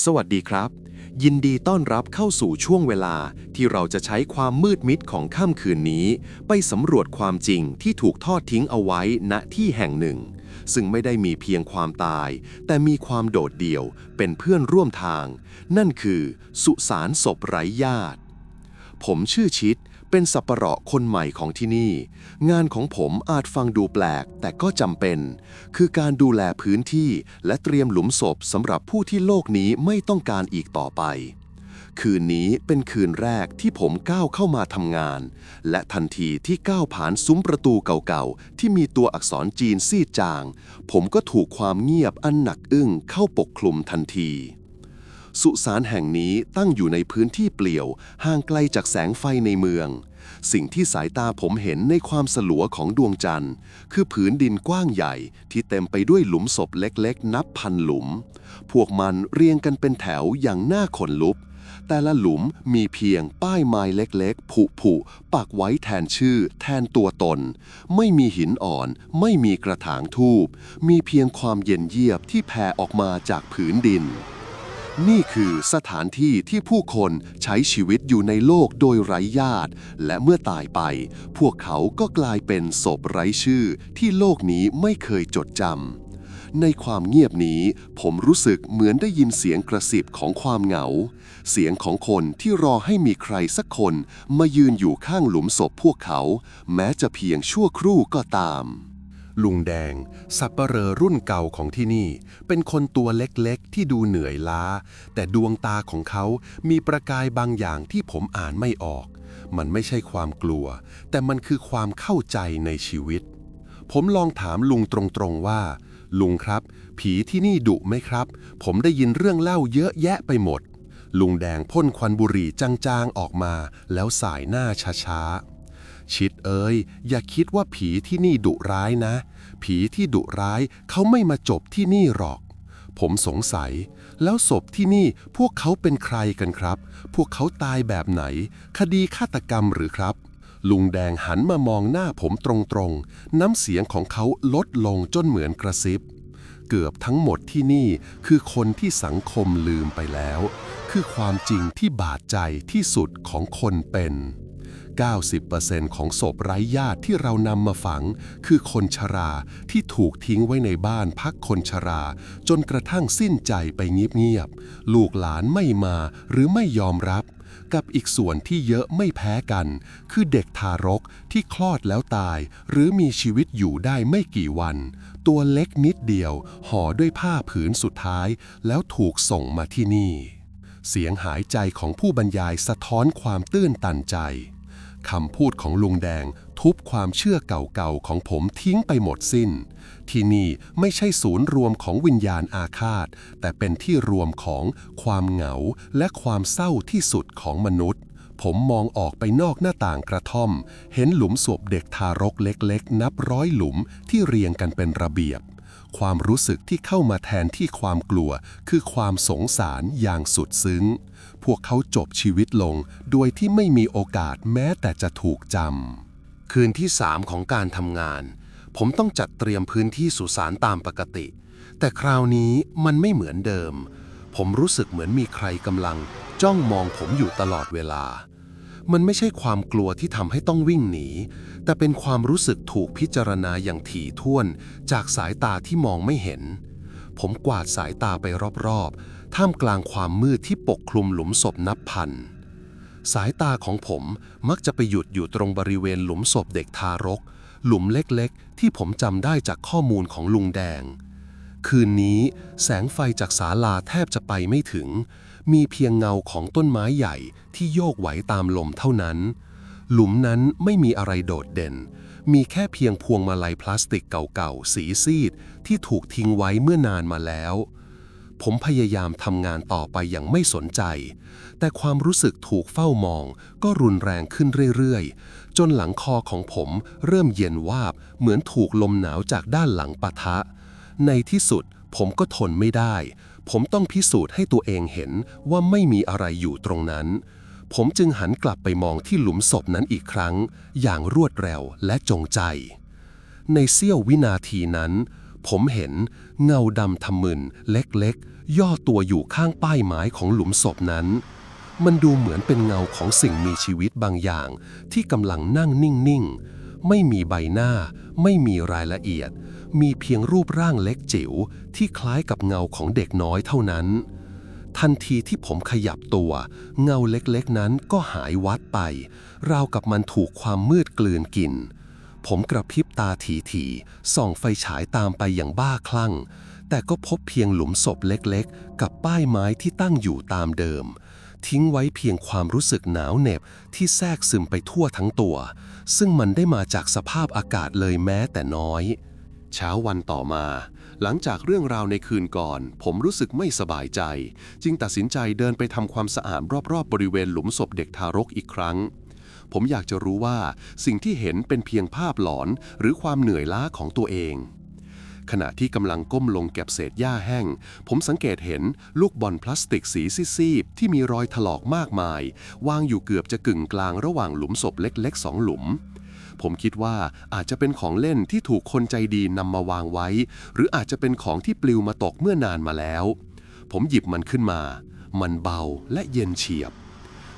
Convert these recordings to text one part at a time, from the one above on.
สวัสดีครับ ยินดีต้อนรับเข้าสู่ช่วงเวลาที่เราจะใช้ความมืดมิดของค่ำคืนนี้ ไปสำรวจความจริงที่ถูกทอดทิ้งเอาไว้ณที่แห่งหนึ่ง ซึ่งไม่ได้มีเพียงความตาย แต่มีความโดดเดี่ยวเป็นเพื่อนร่วมทาง นั่นคือ สุสานศพไร้ญาติ ผมชื่อชิด เป็นสับปะเหราะคนใหม่ของที่นี่ งานของผมอาจฟังดูแปลก แต่ก็จำเป็น คือการดูแลพื้นที่และเตรียมหลุมศพสำหรับผู้ที่โลกนี้ไม่ต้องการอีกต่อไป คืนนี้เป็นคืนแรกที่ผมก้าวเข้ามาทำงาน และทันทีที่ก้าวผ่านซุ้มประตูเก่าๆ ที่มีตัวอักษรจีนซีดจาง ผมก็ถูกความเงียบอันหนักอึ้งเข้าปกคลุมทันที สุสานแห่งนี้ตั้งอยู่ในพื้นที่เปลี่ยว ห่างไกลจากแสงไฟในเมือง สิ่งที่สายตาผมเห็นในความสลัวของดวงจันทร์ คือผืนดินกว้างใหญ่ที่เต็มไปด้วยหลุมศพเล็กๆ นับพันหลุม พวกมันเรียงกันเป็นแถวอย่างน่าขนลุก แต่ละหลุมมีเพียงป้ายไม้เล็กๆ ผุๆปักไว้แทนชื่อ แทนตัวตน ไม่มีหินอ่อน ไม่มีกระถางทูบ มีเพียงความเย็นเยียบที่แผ่ออกมาจากผืนดิน นี่คือสถานที่ที่ผู้คนใช้ชีวิตอยู่ในโลกโดยไร้ญาติ และเมื่อตายไป พวกเขาก็กลายเป็นศพไร้ชื่อที่โลกนี้ไม่เคยจดจำ ในความเงียบนี้ ผมรู้สึกเหมือนได้ยินเสียงกระสิบของความเหงา เสียงของคนที่รอให้มีใครสักคนมายืนอยู่ข้างหลุมศพพวกเขา แม้จะเพียงชั่วครู่ก็ตาม ลุงแดง สับปะเรอรุ่นเก่าของที่นี่ เป็นคนตัวเล็กๆ ที่ดูเหนื่อยล้า แต่ดวงตาของเขามีประกายบางอย่างที่ผมอ่านไม่ออก มันไม่ใช่ความกลัว แต่มันคือความเข้าใจในชีวิต ผมลองถามลุงตรงๆว่า ลุงครับ ผีที่นี่ดุไหมครับ ผมได้ยินเรื่องเล่าเยอะแยะไปหมด ลุงแดงพ่นควันบุหรี่จางๆออกมา แล้วสายหน้าช้าๆ ชิดเอ้ย อย่าคิดว่าผีที่นี่ดุร้ายนะ ผีที่ดุร้ายเขาไม่มาจบที่นี่หรอก ผมสงสัย แล้วศพที่นี่พวกเขาเป็นใครกันครับ พวกเขาตายแบบไหน คดีฆาตกรรมหรือครับ ลุงแดงหันมามองหน้าผมตรงๆ น้ำเสียงของเขาลดลงจนเหมือนกระซิบ เกือบทั้งหมดที่นี่คือคนที่สังคมลืมไปแล้ว คือความจริงที่บาดใจที่สุดของคนเป็น 90%ของศพไร้ญาติที่เรานำมาฝัง คือคนชราที่ถูกทิ้งไว้ในบ้านพักคนชรา จนกระทั่งสิ้นใจไปเงียบๆ ลูกหลานไม่มาหรือไม่ยอมรับ กับอีกส่วนที่เยอะไม่แพ้กัน คือเด็กทารกที่คลอดแล้วตาย หรือมีชีวิตอยู่ได้ไม่กี่วัน ตัวเล็กนิดเดียว ห่อด้วยผ้าผืนสุดท้าย แล้วถูกส่งมาที่นี่เสียงหายใจของผู้บรรยายสะท้อนความตื้นตันใจ คำพูดของลุงแดงทุบความเชื่อเก่าๆของผมทิ้งไปหมดสิ้น ที่นี่ไม่ใช่ศูนย์รวมของวิญญาณอาฆาต แต่เป็นที่รวมของความเหงาและความเศร้าที่สุดของมนุษย์ ผมมองออกไปนอกหน้าต่างกระท่อม เห็นหลุมศพเด็กทารกเล็กๆ นับร้อยหลุมที่เรียงกันเป็นระเบียบ ความรู้สึกที่เข้ามาแทนที่ความกลัว คือความสงสารอย่างสุดซึ้ง พวกเขาจบชีวิตลง โดยที่ไม่มีโอกาสแม้แต่จะถูกจำ คืนที่สามของการทำงาน ผมต้องจัดเตรียมพื้นที่สุสานตามปกติ แต่คราวนี้มันไม่เหมือนเดิม ผมรู้สึกเหมือนมีใครกำลัง จ้องมองผมอยู่ตลอดเวลา มันไม่ใช่ความกลัวที่ทำให้ต้องวิ่งหนี แต่เป็นความรู้สึกถูกพิจารณาอย่างถี่ถ้วน จากสายตาที่มองไม่เห็น ผมกวาดสายตาไปรอบๆ ท่ามกลางความมืดที่ปกคลุมหลุมศพนับพัน สายตาของผมมักจะไปหยุดอยู่ตรงบริเวณหลุมศพเด็กทารก หลุมเล็กๆ ที่ผมจำได้จากข้อมูลของลุงแดง คืนนี้แสงไฟจากศาลาแทบจะไปไม่ถึง มีเพียงเงาของต้นไม้ใหญ่ที่โยกไหวตามลมเท่านั้น หลุมนั้นไม่มีอะไรโดดเด่น มีแค่เพียงพวงมาลัยพลาสติกเก่าๆ สีซีด ที่ถูกทิ้งไว้เมื่อนานมาแล้ว ผมพยายามทำงานต่อไปอย่างไม่สนใจ แต่ความรู้สึกถูกเฝ้ามองก็รุนแรงขึ้นเรื่อยๆ จนหลังคอของผมเริ่มเย็นวาบเหมือนถูกลมหนาวจากด้านหลังปะทะ ในที่สุดผมก็ทนไม่ได้ ผมต้องพิสูจน์ให้ตัวเองเห็นว่าไม่มีอะไรอยู่ตรงนั้น ผมจึงหันกลับไปมองที่หลุมศพนั้นอีกครั้ง อย่างรวดเร็วและจงใจ ในเสี้ยววินาทีนั้น ผมเห็นเงาดำทะมึนเล็กๆ ย่อตัวอยู่ข้างป้ายไม้ของหลุมศพนั้น มันดูเหมือนเป็นเงาของสิ่งมีชีวิตบางอย่าง ที่กำลังนั่งนิ่งๆ ไม่มีใบหน้า ไม่มีรายละเอียด มีเพียงรูปร่างเล็กจิ๋วที่คล้ายกับเงาของเด็กน้อยเท่านั้น ทันทีที่ผมขยับตัว เงาเล็กๆนั้นก็หายวัดไป ราวกับมันถูกความมืดกลืนกิน ผมกระพริบตาถี่ๆส่องไฟฉายตามไปอย่างบ้าคลั่ง แต่ก็พบเพียงหลุมศพเล็กๆ กับป้ายไม้ที่ตั้งอยู่ตามเดิมทิ้งไว้เพียงความรู้สึกหนาวเหน็บที่แทรกซึมไปทั่วทั้งตัว ซึ่งมันได้มาจากสภาพอากาศเลยแม้แต่น้อย เช้าวันต่อมา หลังจากเรื่องราวในคืนก่อน ผมรู้สึกไม่สบายใจ จึงตัดสินใจเดินไปทำความสะอาดรอบๆบริเวณหลุมศพเด็กทารกอีกครั้ง ผมอยากจะรู้ว่าสิ่งที่เห็นเป็นเพียงภาพหลอนหรือความเหนื่อยล้าของตัวเอง ขณะที่กำลังก้มลงเก็บเศษหญ้าแห้ง ผมสังเกตเห็นลูกบอลพลาสติกสีซีดๆที่มีรอยถลอกมากมาย วางอยู่เกือบจะกึ่งกลางระหว่างหลุมศพเล็กๆสองหลุม ผมคิดว่าอาจจะเป็นของเล่นที่ถูกคนใจดีนำมาวางไว้ หรืออาจจะเป็นของที่ปลิวมาตกเมื่อนานมาแล้ว ผมหยิบมันขึ้นมา มันเบาและเย็นเฉียบ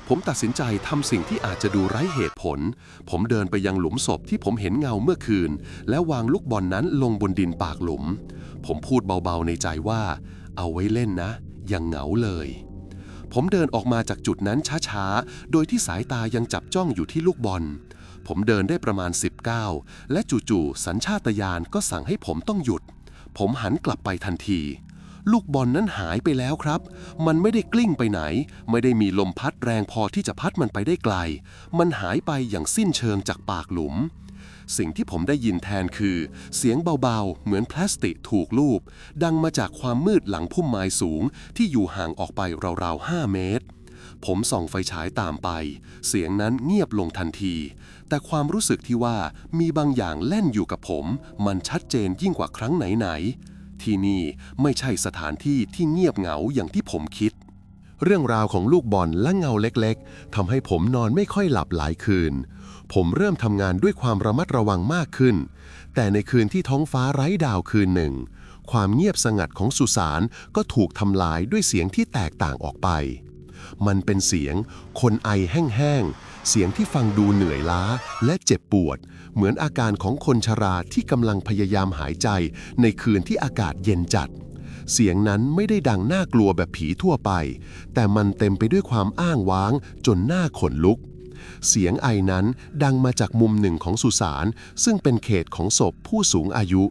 ผมตัดสินใจทำสิ่งที่อาจจะดูไร้เหตุผล ผมเดินไปยังหลุมศพที่ผมเห็นเงาเมื่อคืน และวางลูกบอลนนั้นลงบนดินปากหลุม ผมพูดเบาๆในใจว่า เอาไว้เล่นนะ ยังเหงาเลยผมเดินออกมาจากจุดนั้นช้าๆ โดยที่สายตายังจับจ้องอยู่ที่ลูกบอล ผมเดินได้ประมาณ 19 และจู่ๆสัญชาตญาณก็สั่งให้ผมต้องหยุด ผมหันกลับไปทันที ลูกบอลนั้นหายไปแล้วครับ มันไม่ได้กลิ้งไปไหน ไม่ได้มีลมพัดแรงพอที่จะพัดมันไปได้ไกล มันหายไปอย่างสิ้นเชิงจากปากหลุมสิ่งที่ผมได้ยินแทนคือ เสียงเบาๆ เหมือนพลาสติกถูกลูบดังมาจากความมืดหลังพุ่มไม้สูงที่อยู่ห่างออกไปราวๆ 5 เมตร ผมส่องไฟฉายตามไป เสียงนั้นเงียบลงทันที แต่ความรู้สึกที่ว่ามีบางอย่างเล่นอยู่กับผม มันชัดเจนยิ่งกว่าครั้งไหนๆ ที่นี่ไม่ใช่สถานที่ที่เงียบเหงาอย่างที่ผมคิด เรื่องราวของลูกบอลและเงาเล็กๆทำให้ผมนอนไม่ค่อยหลับหลายคืน ผมเริ่มทำงานด้วยความระมัดระวังมากขึ้น แต่ในคืนที่ท้องฟ้าไร้ดาวคืนหนึ่งความเงียบสงัดของสุสานก็ถูกทำลายด้วยเสียงที่แตกต่างออกไป มันเป็นเสียง คนไอแห้งๆ เสียงที่ฟังดูเหนื่อยล้าและเจ็บปวด เหมือนอาการของคนชราที่กำลังพยายามหายใจในคืนที่อากาศเย็นจัด เสียงนั้นไม่ได้ดังน่ากลัวแบบผีทั่วไป แต่มันเต็มไปด้วยความอ้างว้างจนหน้าขนลุก เสียงไอนั้นดังมาจากมุมหนึ่งของสุสานซึ่งเป็นเขตของศพผู้สูงอายุ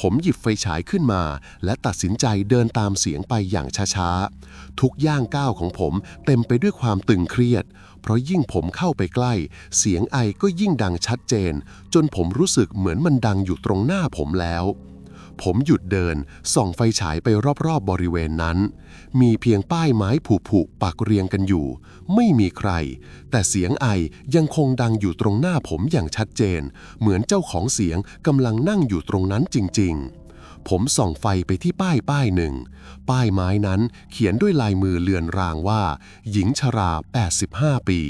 ผมหยิบไฟฉายขึ้นมา และตัดสินใจเดินตามเสียงไปอย่างช้าๆ ทุกย่างก้าวของผมเต็มไปด้วยความตึงเครียด เพราะยิ่งผมเข้าไปใกล้ เสียงไอก็ยิ่งดังชัดเจน จนผมรู้สึกเหมือนมันดังอยู่ตรงหน้าผมแล้ว ผมหยุดเดิน ส่องไฟฉายไปรอบๆบริเวณนั้น มีเพียงป้ายไม้ผุๆปักเรียงกันอยู่ ไม่มีใคร แต่เสียงไอยังคงดังอยู่ตรงหน้าผมอย่างชัดเจน เหมือนเจ้าของเสียงกำลังนั่งอยู่ตรงนั้นจริง ๆผมส่องไฟไปที่ป้ายป้ายหนึ่ง ป้ายไม้นั้นเขียนด้วยลายมือเลือนรางว่า หญิงชรา 85 ปี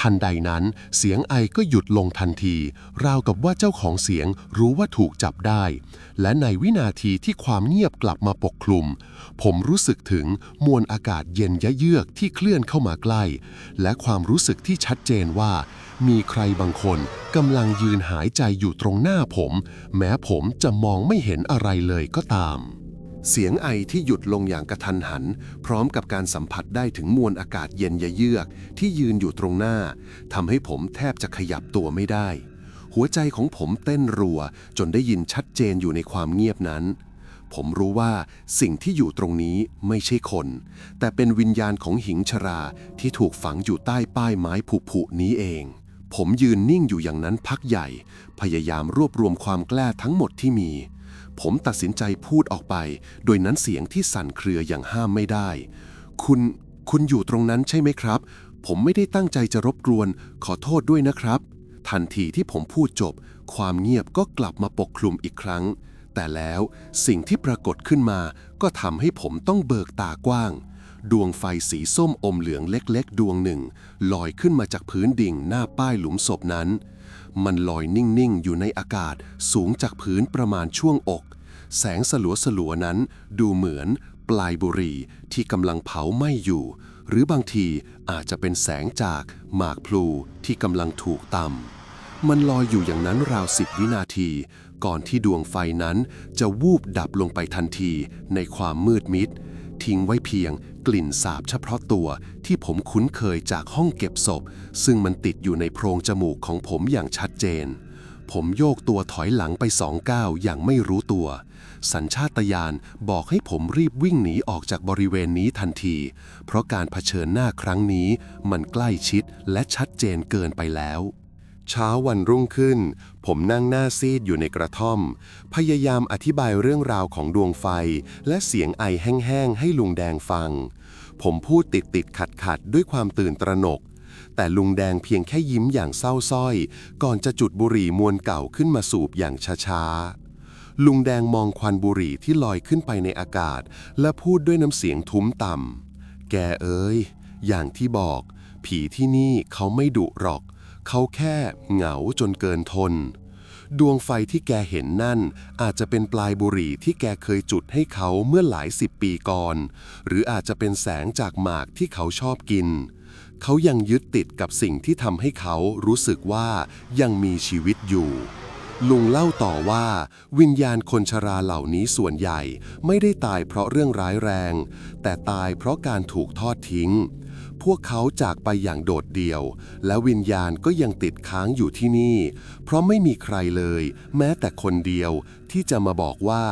ทันใดนั้น เสียงไอก็หยุดลงทันที ราวกับว่าเจ้าของเสียงรู้ว่าถูกจับได้ และในวินาทีที่ความเงียบกลับมาปกคลุม ผมรู้สึกถึงมวลอากาศเย็นยะเยือกที่เคลื่อนเข้ามาใกล้ และความรู้สึกที่ชัดเจนว่า มีใครบางคนกำลังยืนหายใจอยู่ตรงหน้าผม แม้ผมจะมองไม่เห็นอะไรเลยก็ตาม เสียงไอที่หยุดลงอย่างกระทันหัน พร้อมกับการสัมผัสได้ถึงมวลอากาศเย็นเยือก ที่ยืนอยู่ตรงหน้าทำให้ผมแทบจะขยับตัวไม่ได้ หัวใจของผมเต้นรัว จนได้ยินชัดเจนอยู่ในความเงียบนั้น ผมรู้ว่าสิ่งที่อยู่ตรงนี้ไม่ใช่คน แต่เป็นวิญญาณของหิงชราที่ถูกฝังอยู่ใต้ป้ายไม้ผุๆนี้เองผมยืนนิ่งอยู่อย่างนั้นพักใหญ่ พยายามรวบรวมความกล้าทั้งหมดที่มี ผมตัดสินใจพูดออกไป โดยนั้นเสียงที่สั่นเครืออย่างห้ามไม่ได้ คุณ คุณอยู่ตรงนั้นใช่ไหมครับ ผมไม่ได้ตั้งใจจะรบกวน ขอโทษด้วยนะครับ ทันทีที่ผมพูดจบ ความเงียบก็กลับมาปกคลุมอีกครั้ง แต่แล้วสิ่งที่ปรากฏขึ้นมา ก็ทำให้ผมต้องเบิกตากว้าง ดวงไฟสีส้มอมเหลืองเล็กๆ ดวงหนึ่ง ลอยขึ้นมาจากพื้นดิ่งหน้าป้ายหลุมศพนั้นมันลอยนิ่ง ๆ อยู่ในอากาศสูงจากพื้นประมาณช่วงอก แสงสลัวสลัวนั้นดูเหมือนปลายบุหรี่ที่กำลังเผาไหม้อยู่ หรือบางทีอาจจะเป็นแสงจากหมากพลูที่กำลังถูกตำมันลอยอยู่อย่างนั้นราวสิบวินาที ก่อนที่ดวงไฟนั้นจะวูบดับลงไปทันทีในความมืดมิด ทิ้งไว้เพียงกลิ่นสาบเฉพาะตัวที่ผมคุ้นเคยจากห้องเก็บศพ ซึ่งมันติดอยู่ในโพรงจมูกของผมอย่างชัดเจน ผมโยกตัวถอยหลังไปสองก้าวอย่างไม่รู้ตัว สัญชาตญาณบอกให้ผมรีบวิ่งหนีออกจากบริเวณนี้ทันที เพราะการเผชิญหน้าครั้งนี้ มันใกล้ชิดและชัดเจนเกินไปแล้ว เช้าวันรุ่งขึ้น ผมนั่งหน้าซีดอยู่ในกระท่อม พยายามอธิบายเรื่องราวของดวงไฟ และเสียงไอแห้งๆให้ลุงแดงฟัง ผมพูดติดติดขัดขัดๆด้วยความตื่นตระหนกแต่ลุงแดงเพียงแค่ยิ้มอย่างเศร้าส้อย ก่อนจะจุดบุหรี่มวนเก่าขึ้นมาสูบอย่างช้าๆ ลุงแดงมองควันบุหรี่ที่ลอยขึ้นไปในอากาศ และพูดด้วยน้ำเสียงทุ้มต่ำ แกเอ้ย อย่างที่บอก ผีที่นี่เขาไม่ดุหรอก เขาแค่เหงาจนเกินทน ดวงไฟที่แกเห็นนั่น อาจจะเป็นปลายบุหรี่ที่แกเคยจุดให้เขาเมื่อหลายสิบปีก่อน หรืออาจจะเป็นแสงจากหมากที่เขาชอบกิน เขายังยึดติดกับสิ่งที่ทำให้เขารู้สึกว่ายังมีชีวิตอยู่ ลุงเล่าต่อว่า วิญญาณคนชราเหล่านี้ส่วนใหญ่ไม่ได้ตายเพราะเรื่องร้ายแรง แต่ตายเพราะการถูกทอดทิ้ง พวกเขาจากไปอย่างโดดเดี่ยว และวิญญาณก็ยังติดค้างอยู่ที่นี่ เพราะไม่มีใครเลย แม้แต่คนเดียวที่จะมาบอกว่า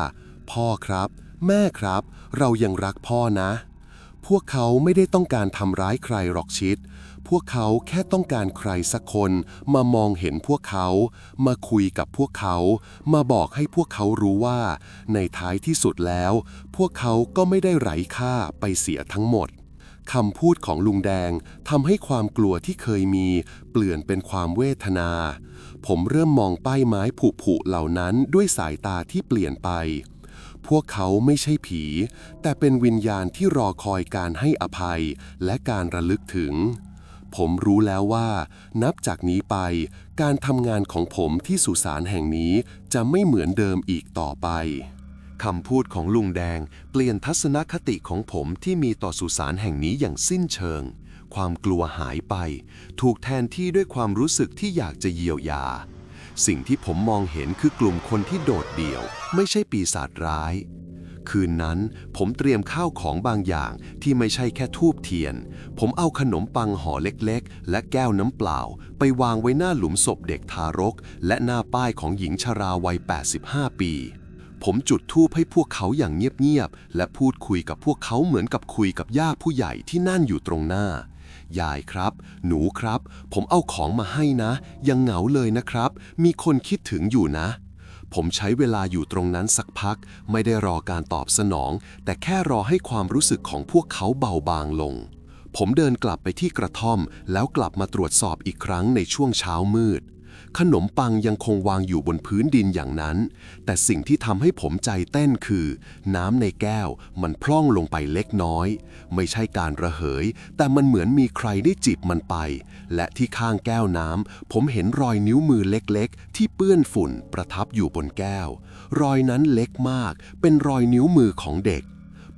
พ่อครับ แม่ครับ เรายังรักพ่อนะ พวกเขาไม่ได้ต้องการทำร้ายใครหรอกชิด พวกเขาแค่ต้องการใครสักคนมามองเห็นพวกเขา มาคุยกับพวกเขา มาบอกให้พวกเขารู้ว่า ในท้ายที่สุดแล้ว พวกเขาก็ไม่ได้ไร้ค่าไปเสียทั้งหมดคำพูดของลุงแดงทำให้ความกลัวที่เคยมี เปลี่ยนเป็นความเวทนา ผมเริ่มมองป้ายไม้ผุๆเหล่านั้นด้วยสายตาที่เปลี่ยนไป พวกเขาไม่ใช่ผี แต่เป็นวิญญาณที่รอคอยการให้อภัยและการระลึกถึง ผมรู้แล้วว่า นับจากนี้ไป การทำงานของผมที่สุสานแห่งนี้จะไม่เหมือนเดิมอีกต่อไปคำพูดของลุงแดงเปลี่ยนทัศนคติของผมที่มีต่อสุสานแห่งนี้อย่างสิ้นเชิง ความกลัวหายไป ถูกแทนที่ด้วยความรู้สึกที่อยากจะเยียวยา สิ่งที่ผมมองเห็นคือกลุ่มคนที่โดดเดี่ยว ไม่ใช่ปีศาจร้าย คืนนั้น ผมเตรียมข้าวของบางอย่างที่ไม่ใช่แค่ทูบเทียน ผมเอาขนมปังห่อเล็กๆ และแก้วน้ำเปล่า ไปวางไว้หน้าหลุมศพเด็กทารก และหน้าป้ายของหญิงชราวัย 85 ปี ผมจุดธูปให้พวกเขาอย่างเงียบๆ และพูดคุยกับพวกเขาเหมือนกับคุยกับย่าผู้ใหญ่ที่นั่นอยู่ตรงหน้ายายครับ หนูครับ ผมเอาของมาให้นะ ยังเหงาเลยนะครับ มีคนคิดถึงอยู่นะ ผมใช้เวลาอยู่ตรงนั้นสักพัก ไม่ได้รอการตอบสนอง แต่แค่รอให้ความรู้สึกของพวกเขาเบาบางลง ผมเดินกลับไปที่กระท่อม แล้วกลับมาตรวจสอบอีกครั้งในช่วงเช้ามืด ขนมปังยังคงวางอยู่บนพื้นดินอย่างนั้น แต่สิ่งที่ทำให้ผมใจเต้นคือ น้ำในแก้วมันพร่องลงไปเล็กน้อย ไม่ใช่การระเหย แต่มันเหมือนมีใครได้จิบมันไป และที่ข้างแก้วน้ำผมเห็นรอยนิ้วมือเล็กๆ ที่เปื้อนฝุ่นประทับอยู่บนแก้ว รอยนั้นเล็กมาก เป็นรอยนิ้วมือของเด็ก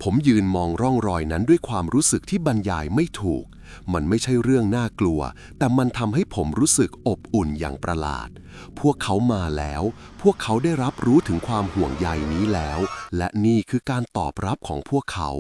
ผมยืนมองร่องรอยนั้นด้วยความรู้สึกที่บรรยายไม่ถูก มันไม่ใช่เรื่องน่ากลัว แต่มันทำให้ผมรู้สึกอบอุ่นอย่างประหลาด พวกเขามาแล้ว พวกเขาได้รับรู้ถึงความห่วงใยนี้แล้ว และนี่คือการตอบรับของพวกเขา